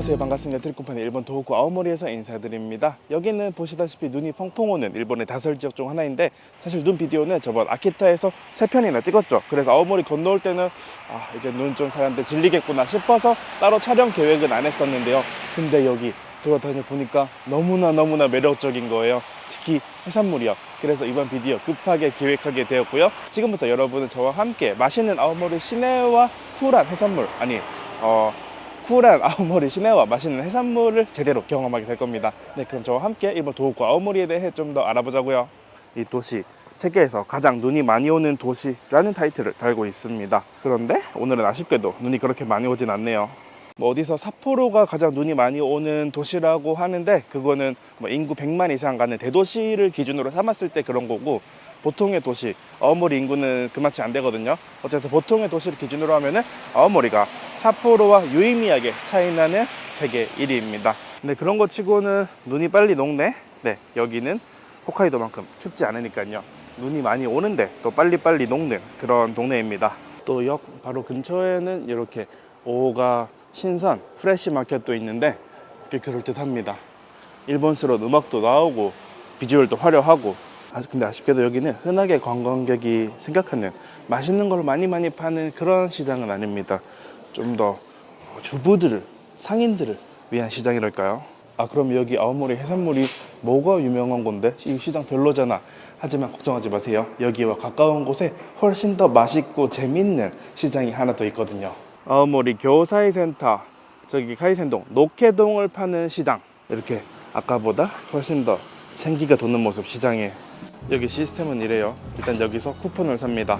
안녕하세요. 반갑습니다. 트리코판의 일본 도호쿠 아오모리에서 인사드립니다. 여기는 보시다시피 눈이 펑펑 오는 일본의 다설 지역 중 하나인데 사실 눈 비디오는 저번 아키타에서 세 편이나 찍었죠. 그래서 아오모리 건너올 때는 아 이제 눈 좀 사람들 질리겠구나 싶어서 따로 촬영 계획은 안 했었는데요. 근데 여기 돌아다녀 보니까 너무나 너무나 매력적인 거예요. 특히 해산물이요. 그래서 이번 비디오 급하게 기획하게 되었고요. 지금부터 여러분은 저와 함께 맛있는 아오모리 시내와 쿨한 해산물 아니 어 쿨한 아오모리 시내와 맛있는 해산물을 제대로 경험하게 될 겁니다. 네, 그럼 저와 함께 일본 도호쿠 아오모리에 대해 좀 더 알아보자고요. 이 도시 세계에서 가장 눈이 많이 오는 도시라는 타이틀을 달고 있습니다. 그런데 오늘은 아쉽게도 눈이 그렇게 많이 오진 않네요. 뭐 어디서 삿포로가 가장 눈이 많이 오는 도시라고 하는데 그거는 뭐 인구 100만 이상 가는 대도시를 기준으로 삼았을 때 그런 거고 보통의 도시 아오모리 인구는 그만치 안 되거든요. 어쨌든 보통의 도시를 기준으로 하면은 아오모리가 삿포로와 유의미하게 차이나는 세계 1위입니다. 근데 그런 거 치고는 눈이 빨리 녹네. 네, 여기는 홋카이도만큼 춥지 않으니까요. 눈이 많이 오는데 또 빨리빨리 녹는 그런 동네입니다. 또 역 바로 근처에는 이렇게 오가 신선 프레시 마켓도 있는데 꽤 그럴듯합니다. 일본스러운 음악도 나오고 비주얼도 화려하고 아, 근데 아쉽게도 여기는 흔하게 관광객이 생각하는 맛있는 걸 많이 많이 파는 그런 시장은 아닙니다. 좀 더 주부들을 상인들을 위한 시장이랄까요? 아 그럼 여기 아오모리 해산물이 뭐가 유명한 건데 이 시장 별로잖아. 하지만 걱정하지 마세요. 여기와 가까운 곳에 훨씬 더 맛있고 재밌는 시장이 하나 더 있거든요. 아오모리 교사이 센터 저기 카이센동 노케동을 파는 시장 이렇게 아까보다 훨씬 더 생기가 도는 모습 시장에 여기 시스템은 이래요. 일단 여기서 쿠폰을 삽니다.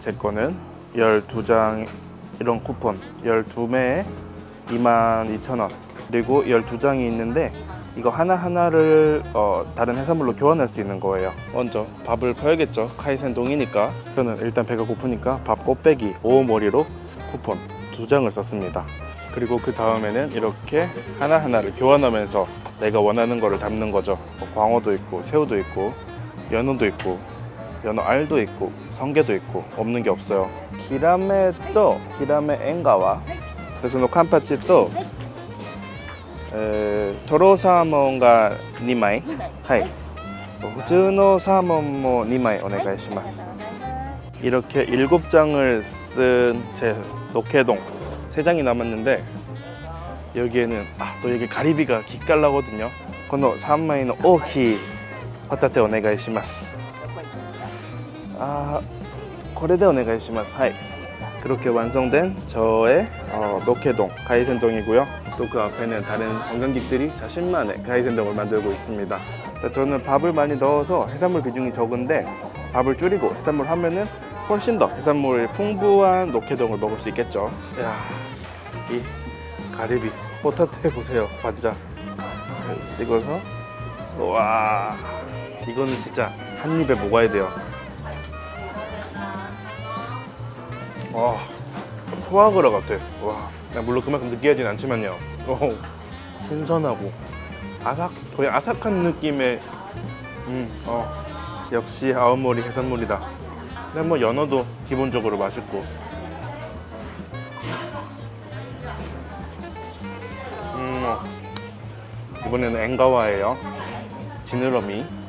제 거는 12장 이런 쿠폰. 12매에 22,000원. 그리고 12장이 있는데 이거 하나하나를 어, 다른 해산물로 교환할 수 있는 거예요. 먼저 밥을 퍼야겠죠. 카이센동이니까. 저는 일단 배가 고프니까 밥 꽃배기 오오머리로 쿠폰 두 장을 썼습니다. 그리고 그 다음에는 이렇게 하나하나를 교환하면서 내가 원하는 거를 담는 거죠. 뭐 광어도 있고 새우도 있고 연어도 있고 연어 알도 있고 성게도 있고 없는 게 없어요. 히라메 또 히라메 엔가와 그래서 노 칸파치 또 에, 토로 사몬가 2枚はい普通のサーモンも2枚お願いします。이렇게 일곱 장을 쓴 제 노케동 세 장이 남았는데 여기에는 아 또 여기 가리비가 기깔나거든요. この3枚の大きい ホタテお願いします。아, これでお願いします. 하이. 그렇게 완성된 저의 어, 노케동 가이센동이고요. 또 그 앞에는 다른 관광객들이 자신만의 가이센동을 만들고 있습니다. 저는 밥을 많이 넣어서 해산물 비중이 적은데 밥을 줄이고 해산물 하면은 훨씬 더 해산물 풍부한 노케동을 먹을 수 있겠죠. 야, 이 가리비 호타테 보세요. 반자 찍어서 와 이거는 진짜 한 입에 먹어야 돼요. 와, 포아그라 같아. 와, 물론 그만큼 느끼하진 않지만요. 어, 신선하고 아삭, 거의 아삭한 느낌의, 음, 어, 역시 아오모리 해산물이다. 근데 뭐 연어도 기본적으로 맛있고. 음, 어. 이번에는 엥가와예요. 지느러미.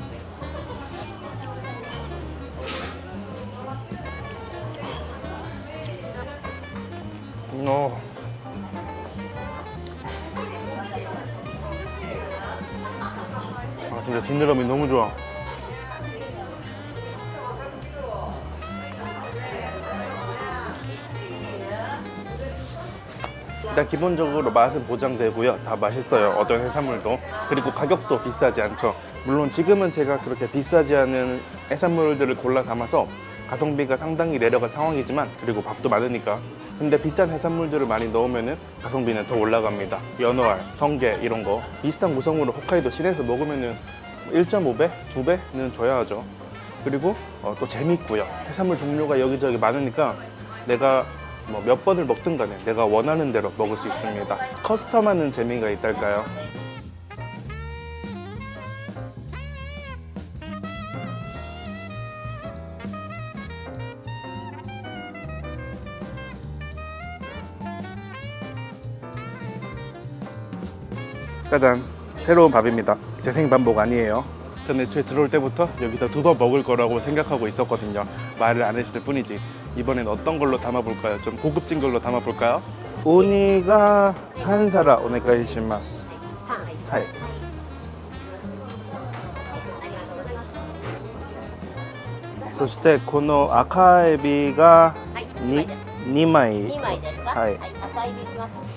아 진짜 지느러미 너무 좋아. 일단 기본적으로 맛은 보장되고요. 다 맛있어요. 어떤 해산물도. 그리고 가격도 비싸지 않죠. 물론 지금은 제가 그렇게 비싸지 않은 해산물들을 골라 담아서 가성비가 상당히 내려간 상황이지만 그리고 밥도 많으니까. 근데 비싼 해산물들을 많이 넣으면은 가성비는 더 올라갑니다. 연어알, 성게 이런 거. 비슷한 구성으로 홋카이도 시내에서 먹으면은 1.5배, 2배는 줘야 하죠. 그리고 어, 또 재밌고요. 해산물 종류가 여기저기 많으니까 내가 뭐 몇 번을 먹든 간에 내가 원하는 대로 먹을 수 있습니다. 커스텀하는 재미가 있달까요 짜잔 새로운 밥입니다 재생 반복 아니에요 전 애초에 들어올 때부터 여기서 두 번 먹을 거라고 생각하고 있었거든요 말을 안 했을 뿐이지 이번엔 어떤 걸로 담아볼까요? 좀 고급진 걸로 담아볼까요? 오니가 산사라 오네가이시마스 はい。はいそしてこの赤エビがはい。に2枚2枚です。2枚ですか。はい赤いビいきます。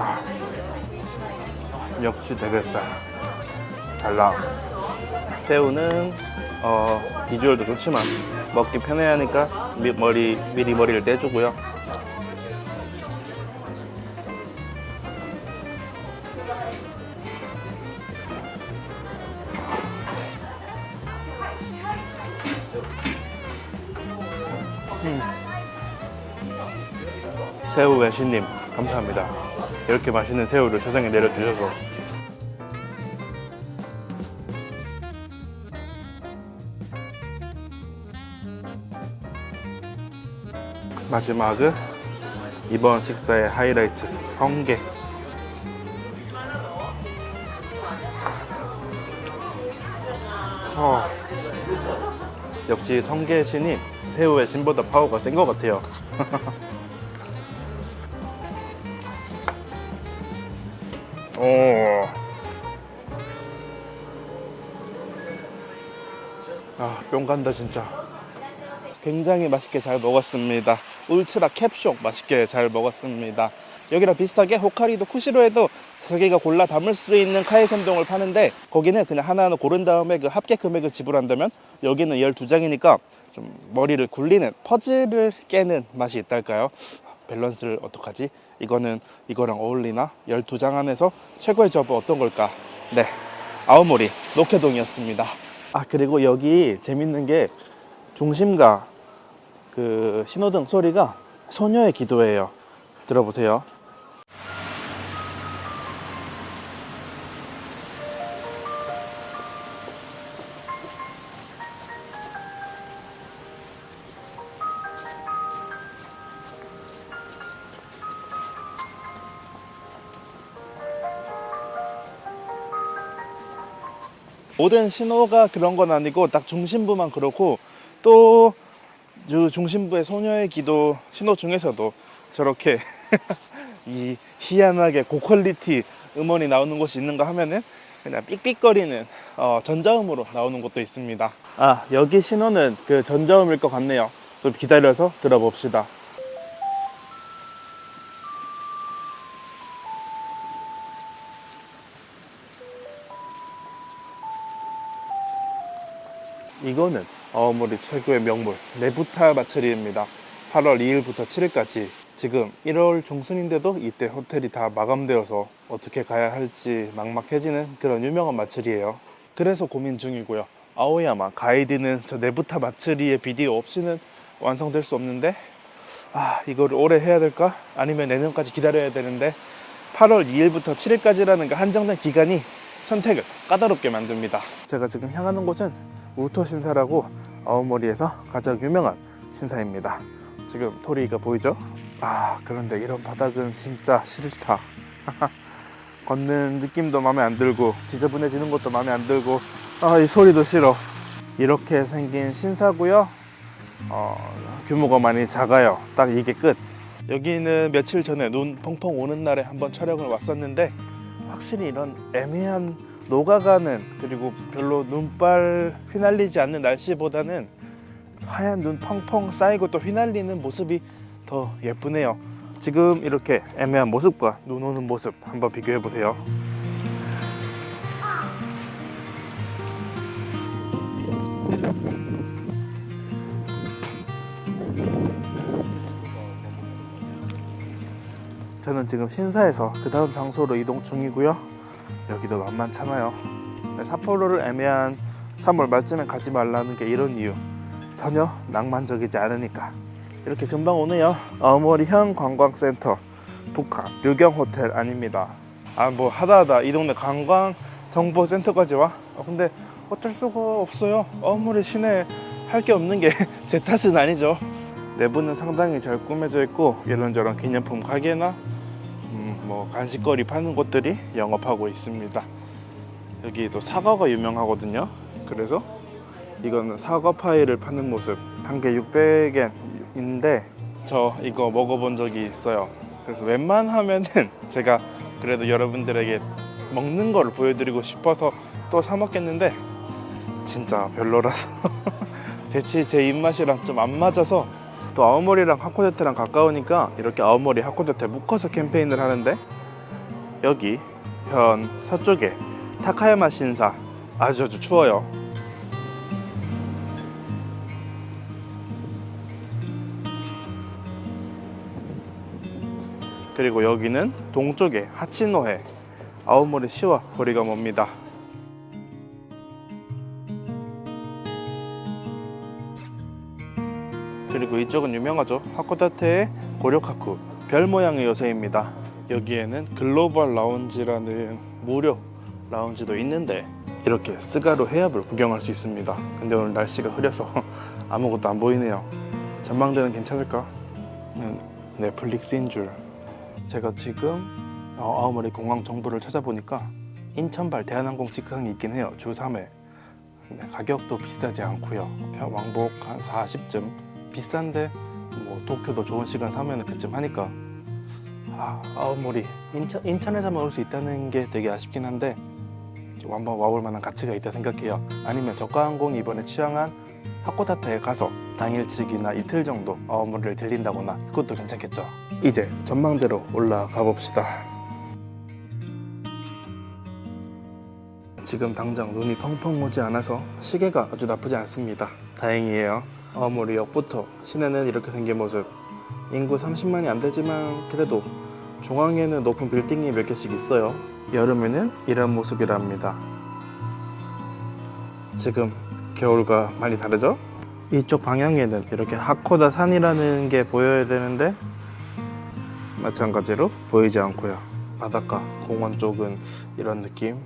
아, 역시 대뱃살 달라 새우는 어, 비주얼도 좋지만 먹기 편해야 하니까 미, 머리, 미리 머리를 떼주고요. 새우 외신님 감사합니다. 이렇게 맛있는 새우를 세상에 내려주셔서. 마지막은 이번 식사의 하이라이트 성게. 어, 역시 성게 신이 새우의 신보다 파워가 센 것 같아요. 뿅 간다 진짜. 굉장히 맛있게 잘 먹었습니다. 울트라 캡쇼 맛있게 잘 먹었습니다. 여기랑 비슷하게 호카리도 쿠시로에도 자기가 골라 담을 수 있는 카이센동을 파는데 거기는 그냥 하나하나 고른 다음에 그 합계 금액을 지불한다면 여기는 12장이니까 좀 머리를 굴리는 퍼즐을 깨는 맛이 있달까요? 밸런스를 어떡하지? 이거는 이거랑 어울리나? 12장 안에서 최고의 조합은 어떤 걸까? 네. 아오모리 노케동이었습니다. 아, 그리고 여기 재밌는 게 중심과 그 신호등 소리가 소녀의 기도예요. 들어보세요. 모든 신호가 그런 건 아니고 딱 중심부만 그렇고 또그 중심부의 소녀의 기도 신호 중에서도 저렇게 이 희한하게 고퀄리티 음원이 나오는 곳이 있는가 하면은 그냥 삑삑거리는 어, 전자음으로 나오는 곳도 있습니다. 아 여기 신호는 그 전자음일 것 같네요. 좀 기다려서 들어봅시다. 이거는 아오모리 최고의 명물 네부타 마츠리입니다. 8월 2일부터 7일까지 지금 1월 중순인데도 이때 호텔이 다 마감되어서 어떻게 가야 할지 막막해지는 그런 유명한 마츠리예요. 그래서 고민 중이고요. 아오야마 가이드는 저 네부타 마츠리의 비디오 없이는 완성될 수 없는데 아 이거를 올해 해야 될까? 아니면 내년까지 기다려야 되는데 8월 2일부터 7일까지라는 그 한정된 기간이 선택을 까다롭게 만듭니다. 제가 지금 향하는 곳은 우토 신사라고 아오모리에서 가장 유명한 신사입니다. 지금 토리가 보이죠? 아 그런데 이런 바닥은 진짜 싫다. 걷는 느낌도 마음에 안 들고 지저분해지는 것도 마음에 안 들고 아 이 소리도 싫어. 이렇게 생긴 신사고요. 어, 규모가 많이 작아요. 딱 이게 끝. 여기는 며칠 전에 눈 펑펑 오는 날에 한번 촬영을 왔었는데 확실히 이런 애매한 녹아가는 그리고 별로 눈발 휘날리지 않는 날씨보다는 하얀 눈 펑펑 쌓이고 또 휘날리는 모습이 더 예쁘네요. 지금 이렇게 애매한 모습과 눈 오는 모습 한번 비교해 보세요. 저는 지금 신사에서 그 다음 장소로 이동 중이고요. 여기도 만만찮아요. 네, 삿포로를 애매한 3월 말쯤에 가지 말라는 게 이런 이유. 전혀 낭만적이지 않으니까. 이렇게 금방 오네요. 아오모리현 관광센터 북한 류경 호텔 아닙니다. 아 뭐 하다하다 이 동네 관광 정보 센터까지 와. 아, 근데 어쩔 수가 없어요. 아오모리 시내 할 게 없는 게 제 탓은 아니죠. 내부는 상당히 잘 꾸며져 있고 이런저런 기념품 가게나 음, 뭐 간식거리 파는 곳들이 영업하고 있습니다. 여기도 사과가 유명하거든요. 그래서 이거는 사과 파이를 파는 모습 한 개 600엔인데 저 이거 먹어본 적이 있어요. 그래서 웬만하면은 제가 그래도 여러분들에게 먹는 거를 보여드리고 싶어서 또 사 먹겠는데 진짜 별로라서 대체 제 입맛이랑 좀 안 맞아서 또 아오모리랑 하코다테랑 가까우니까 이렇게 아오모리 하코다테 묶어서 캠페인을 하는데 여기 현 서쪽에 타카야마 신사 아주 아주 추워요. 그리고 여기는 동쪽에 하치노해 아오모리 시와 거리가 멉니다. 그리고 이쪽은 유명하죠. 하코다테의 고려카쿠 별 모양의 요새입니다. 여기에는 글로벌 라운지라는 무료 라운지도 있는데 이렇게 스가로 해협을 구경할 수 있습니다. 근데 오늘 날씨가 흐려서 아무것도 안 보이네요. 전망대는 괜찮을까? 음, 넷플릭스인 줄. 제가 지금 어, 아오모리 공항 정보를 찾아보니까 인천발 대한항공 직항이 있긴 해요. 주 3회. 근데 가격도 비싸지 않고요. 왕복 한 40쯤 비싼데 뭐 도쿄도 좋은 시간 사면 그쯤 하니까 아, 아오모리 인천 인천에서만 올 수 있다는 게 되게 아쉽긴 한데 좀 한번 와볼 만한 가치가 있다 생각해요. 아니면 저가항공이 이번에 취항한 하코다테에 가서 당일치기나 이틀 정도 아오모리를 들린다거나 그것도 괜찮겠죠. 이제 전망대로 올라가 봅시다. 지금 당장 눈이 펑펑 오지 않아서 시계가 아주 나쁘지 않습니다. 다행이에요. 아오모리역부터 시내는 이렇게 생긴 모습. 인구 30만이 안 되지만 그래도 중앙에는 높은 빌딩이 몇 개씩 있어요. 여름에는 이런 모습이랍니다. 지금 겨울과 많이 다르죠? 이쪽 방향에는 이렇게 하코다 산이라는 게 보여야 되는데 마찬가지로 보이지 않고요. 바닷가, 공원 쪽은 이런 느낌.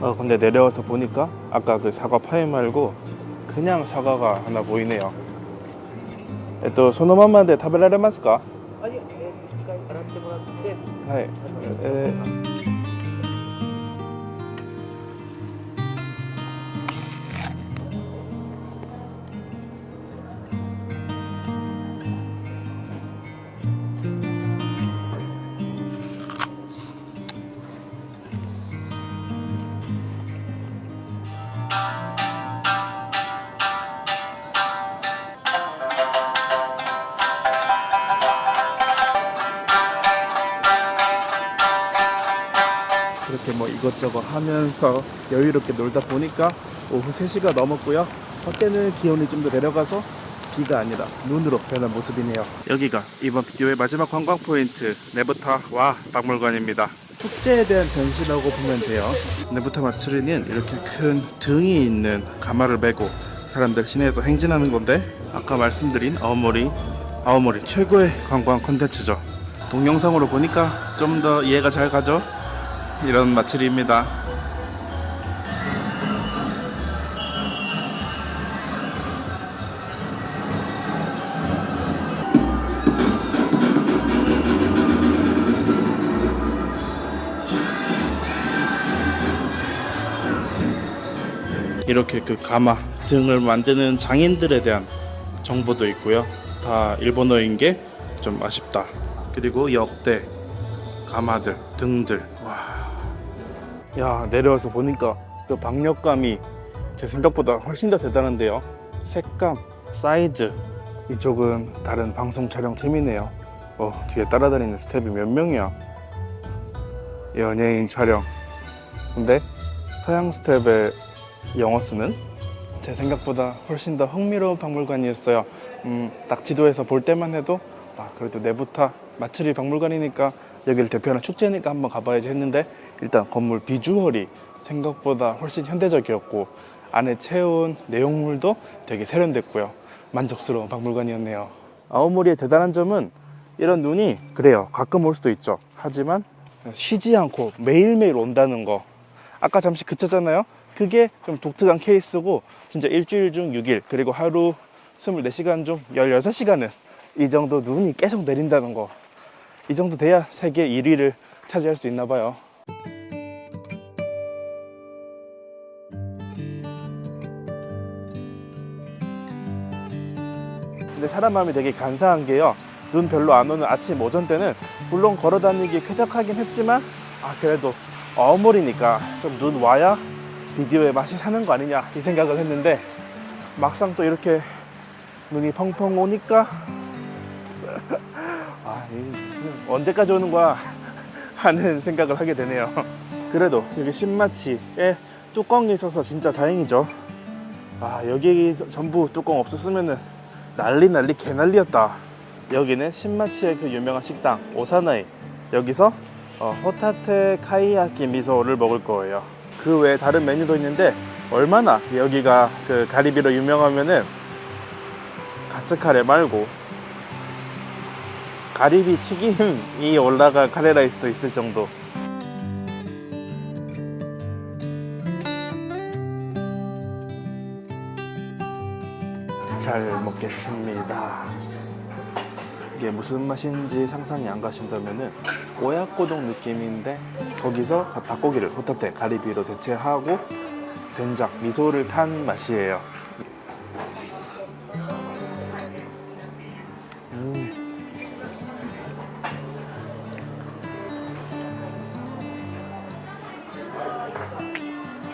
어, 근데 내려와서 보니까 아까 그 사과 파이 말고 그냥 사과가 하나 보이네요. えっと、そのままで食べられますか？はい、えー、一回洗ってもらって。はい。えー 이것저것 하면서 여유롭게 놀다 보니까 오후 3시가 넘었고요. 밖에는 기온이 좀 더 내려가서 비가 아니라 눈으로 변한 모습이네요. 여기가 이번 비디오의 마지막 관광 포인트 네부타 와 박물관입니다. 축제에 대한 전시라고 보면 돼요. 네부타 마츠리는 이렇게 큰 등이 있는 가마를 메고 사람들 시내에서 행진하는 건데 아까 말씀드린 아오모리 아오모리 최고의 관광 콘텐츠죠. 동영상으로 보니까 좀 더 이해가 잘 가죠. 이런 마츠리입니다. 이렇게 그 가마 등을 만드는 장인들에 대한 정보도 있고요. 다 일본어인 게 좀 아쉽다. 그리고 역대 가마들 등들 와. 야 내려와서 보니까 그 박력감이 제 생각보다 훨씬 더 대단한데요. 색감, 사이즈 이쪽은 다른 방송 촬영 팀이네요. 어 뒤에 따라다니는 스텝이 몇 명이야? 연예인 촬영. 근데 서양 스텝의 영어 쓰는 제 생각보다 훨씬 더 흥미로운 박물관이었어요. 음, 딱 지도에서 볼 때만 해도 아, 그래도 내부타 마츠리 박물관이니까 여기를 대표하는 축제니까 한번 가봐야지 했는데 일단 건물 비주얼이 생각보다 훨씬 현대적이었고 안에 채운 내용물도 되게 세련됐고요. 만족스러운 박물관이었네요. 아오모리의 대단한 점은 이런 눈이 그래요. 가끔 올 수도 있죠. 하지만 쉬지 않고 매일매일 온다는 거. 아까 잠시 그쳤잖아요. 그게 좀 독특한 케이스고 진짜 일주일 중 6일 그리고 하루 24시간 중 16시간은 이 정도 눈이 계속 내린다는 거. 이 정도 돼야 세계 1위를 차지할 수 있나 봐요. 근데 사람 마음이 되게 간사한 게요. 눈 별로 안 오는 아침 오전 때는 물론 걸어 다니기 쾌적하긴 했지만 아 그래도 어머리니까 좀 눈 와야 비디오의 맛이 사는 거 아니냐 이 생각을 했는데 막상 또 이렇게 눈이 펑펑 오니까 아 이, 언제까지 오는 거야 하는 생각을 하게 되네요. 그래도 여기 신마치에 뚜껑이 있어서 진짜 다행이죠. 아 여기 전부 뚜껑 없었으면은 난리 난리 개난리였다. 여기는 신마치의 그 유명한 식당 오사나이 여기서 어, 호타테 카이야키 미소를 먹을 거예요. 그 외에 다른 메뉴도 있는데 얼마나 여기가 그 가리비로 유명하면은 가츠 카레 말고 가리비 튀김이 올라가 카레라이스도 있을 정도. 잘 먹겠습니다. 이게 무슨 맛인지 상상이 안 가신다면은 오야코동 느낌인데 거기서 닭고기를 호타테 가리비로 대체하고 된장 미소를 탄 맛이에요. 음.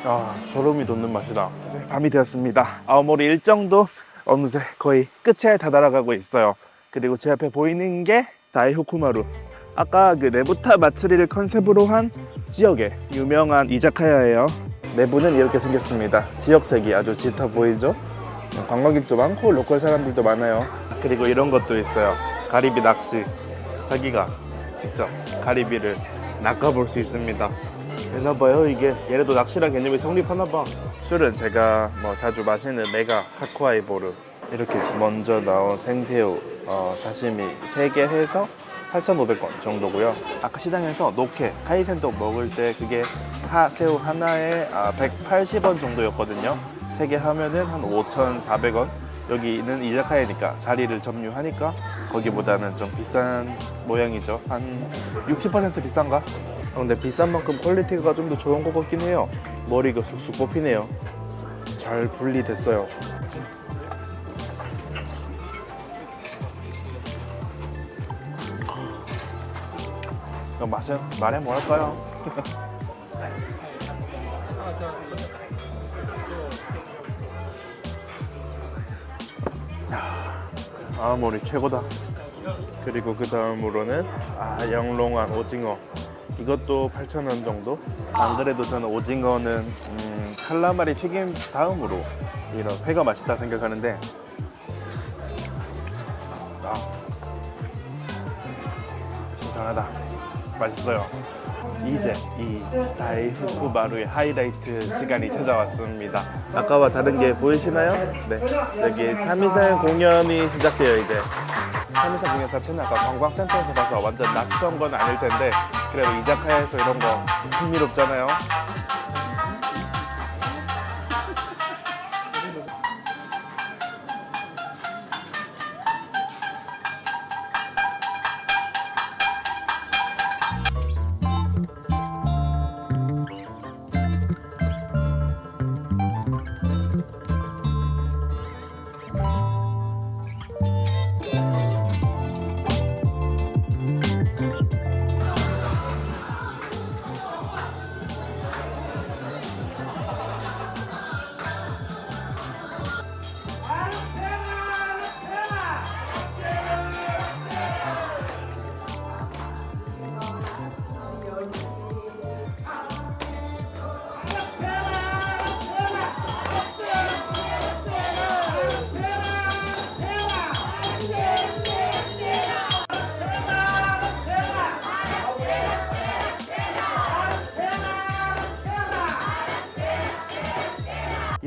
아 소름이 돋는 맛이다. 네, 밤이 되었습니다. 아오모리 일정도 어느새 거의 끝에 다다라가고 있어요. 그리고 제 앞에 보이는 게 다이후쿠마루. 아까 그 네부타 마츠리를 컨셉으로 한 지역의 유명한 이자카야예요. 내부는 이렇게 생겼습니다. 지역색이 아주 짙어 보이죠? 관광객도 많고 로컬 사람들도 많아요. 그리고 이런 것도 있어요. 가리비 낚시. 자기가 직접 가리비를 낚아볼 수 있습니다. 되나봐요 이게? 얘네도 낚시란 개념이 성립하나봐. 술은 제가 뭐 자주 마시는 메가 카쿠아이보르. 이렇게 먼저 나온 생새우 어, 사시미 3개 해서 8,500원 정도고요. 아까 시장에서 노케 카이센도 먹을 때 그게 하, 새우 하나에 아, 180원 정도였거든요. 3개 하면은 한 5,400원. 여기는 이자카야니까 자리를 점유하니까 거기보다는 좀 비싼 모양이죠. 한 60% 비싼가? 어, 근데 비싼 만큼 퀄리티가 좀 더 좋은 것 같긴 해요. 머리가 쑥쑥 뽑히네요. 잘 분리됐어요. 이 맛은 말해 뭐랄까요? 아 머리 최고다. 그리고 그 다음으로는 아 영롱한 오징어 이것도 8,000원 정도? 안 그래도 저는 오징어는 음, 칼라마리 튀김 다음으로 이런 회가 맛있다 생각하는데. 아 신선하다. 맛있어요 이제 이 다이후쿠마루의 하이라이트 시간이 찾아왔습니다. 아까와 다른 게 보이시나요? 네 여기 3.2살 공연이 시작돼요 이제. 3.2살 공연 자체는 아까 관광센터에서 봐서 완전 낯선 건 아닐 텐데 그래도 이자카야에서 이런 거 흥미롭잖아요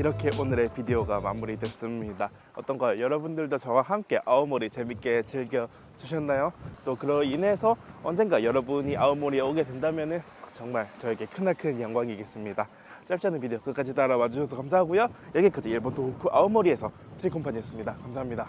이렇게 오늘의 비디오가 마무리됐습니다. 어떤가요? 여러분들도 저와 함께 아오모리 재밌게 즐겨 주셨나요? 또 그로 인해서 언젠가 여러분이 아오모리에 오게 된다면은 정말 저에게 크나큰 영광이겠습니다. 짧지 않은 비디오 끝까지 따라와 주셔서 감사하고요. 여기까지 일본 도호쿠 아오모리에서 트리콤판이었습니다. 감사합니다.